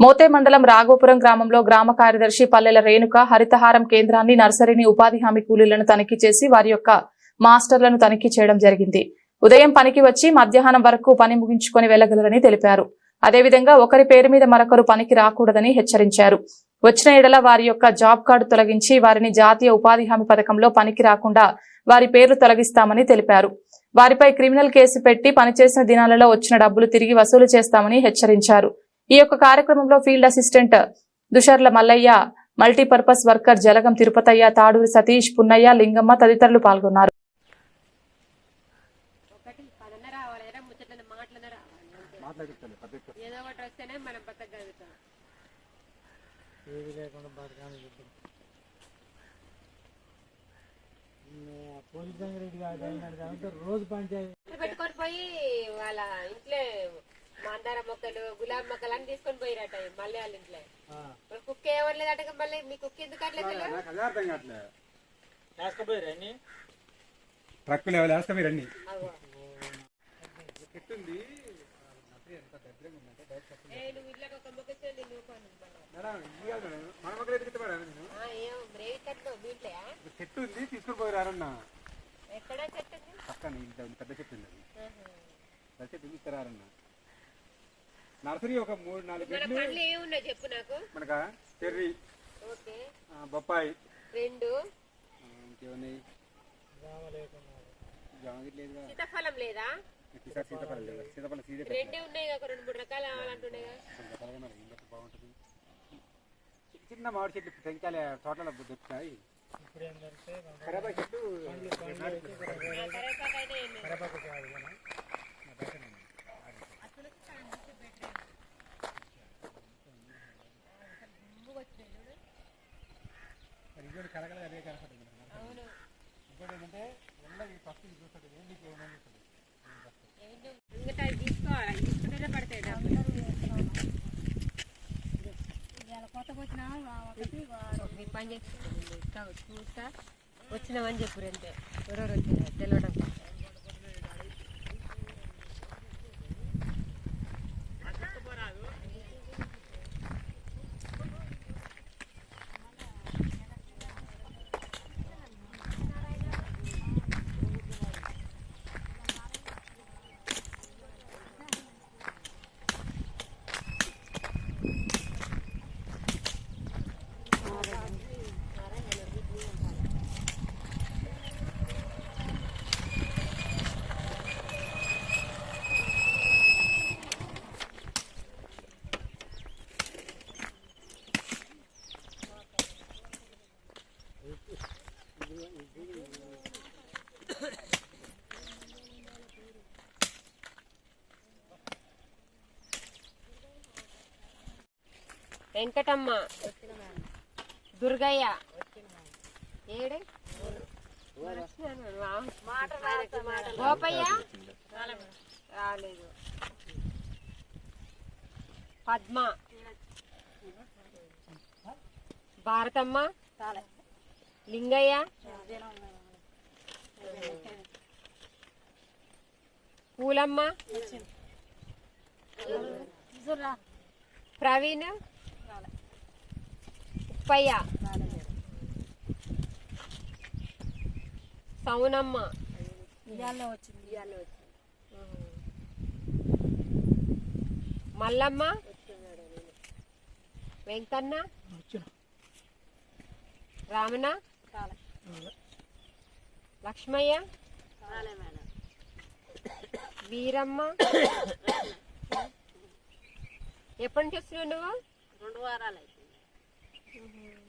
మోతే మండలం రాఘోపురం గ్రామంలో గ్రామ కార్యదర్శి పల్లెల రేణుక హరితహారం కేంద్రాన్ని నర్సరీని ఉపాధి హామీ కూలీలను తనిఖీ చేసి వారి యొక్క మాస్టర్లను తనిఖీ చేయడం జరిగింది. ఉదయం పనికి వచ్చి మధ్యాహ్నం వరకు పని ముగించుకొని వెళ్ళగలరని తెలిపారు. అదేవిధంగా ఒకరి పేరు మీద మరొకరు పనికి రాకూడదని హెచ్చరించారు. వచ్చిన ఎడల వారి యొక్క జాబ్ కార్డు తొలగించి వారిని జాతీయ ఉపాధి హామీ పథకంలో పనికి రాకుండా వారి పేర్లు తొలగిస్తామని తెలిపారు. వారిపై క్రిమినల్ కేసు పెట్టి పనిచేసిన దినాలలో వచ్చిన డబ్బులు తిరిగి వసూలు చేస్తామని హెచ్చరించారు. ఈ యొక్క కార్యక్రమంలో field assistant Dusharla Mallaiah multipurpose worker Jalagam Tirupathaiah Taduri Satish Punnaiah Lingamma తదితరులు పాల్గొన్నారు. రోజు పంచాయతీ పెట్టుకొని పోయి వాళ్ళ ఇంట్లో మందార మొక్కలు గులాబీ మొక్కలు అన్ని తీసుకొని పోయిరట మళ్ళీ వాళ్ళ ఇంట్లో. మరి కుక్క ఏమనలేదట మళ్ళీ మీ కుక్క ఎందుకు అట్లా అసలు? నాకు అదే అర్థం కావట్లేదు వేసుకపోయారు అన్ని ట్రక్ లెవెల్ వేస్తాం మీరు అన్ని. చెట్టుంది చెట్టు ఉంది తీసుకుని పోయారన్న ఎక్కడ చెట్టు? పక్కన ఇంత పెద్ద చెట్టు ఉంది. పెద్ద చెట్టు తీసుకురారన్న నర్సరీ ఒక మూడు నాలుగు పండ్లు ఏమున్నాయి చెప్పు నాకు. మనక? చెర్రీ. ఓకే. బొప్పాయి. రెండు. ఇంకేమున్నాయి? సీతాఫలం లేదా? సీతాఫలం లేదు? సీతాఫలం సీదే రెండే ఉన్నాయి కదా, ఒక రెండు మూడు రకాలు బాగుంటుంది? చిన్న చిన్న మామిడి చెట్లు టెంకాయల తోటలో దొరుకుతాయి. ఇప్పుడు ఏంటంటే చెట్టు కరేపాకైనా ఏం లేదు. కరపాకు కాదు కానీ అదే అవును. ఇంకోటి ఏంటంటే ఎండకి ఫస్ట్ చూస్తుంది ఏంటికి ఏమైనా చూస్తుంది ఇంకా అవి తీసుకోవాలి. అవి తీసుకుంటేనే పడతాయి డబ్బులు మీ పని చేస్తా చూస్తా. వచ్చినామని చెప్పు అంతే ఎవరెవరు వచ్చినా తెలవడం వెంకటమ్మ. దుర్గయ్య. గోపయ్య? రాలేదు. పద్మ. భారతమ్మ. లింగయ్య. పూలమ్మ. ప్రవీణ్. ఉప్పయ్య సౌనమ్మ. మల్లమ్మ? వెంకన్న? రామణ లక్ష్మయ్య? వీరమ్మ? ఎప్పటి నుంచి వస్తున్నావు నువ్వు? రెండు వారాలు అయితే Mm-hmm.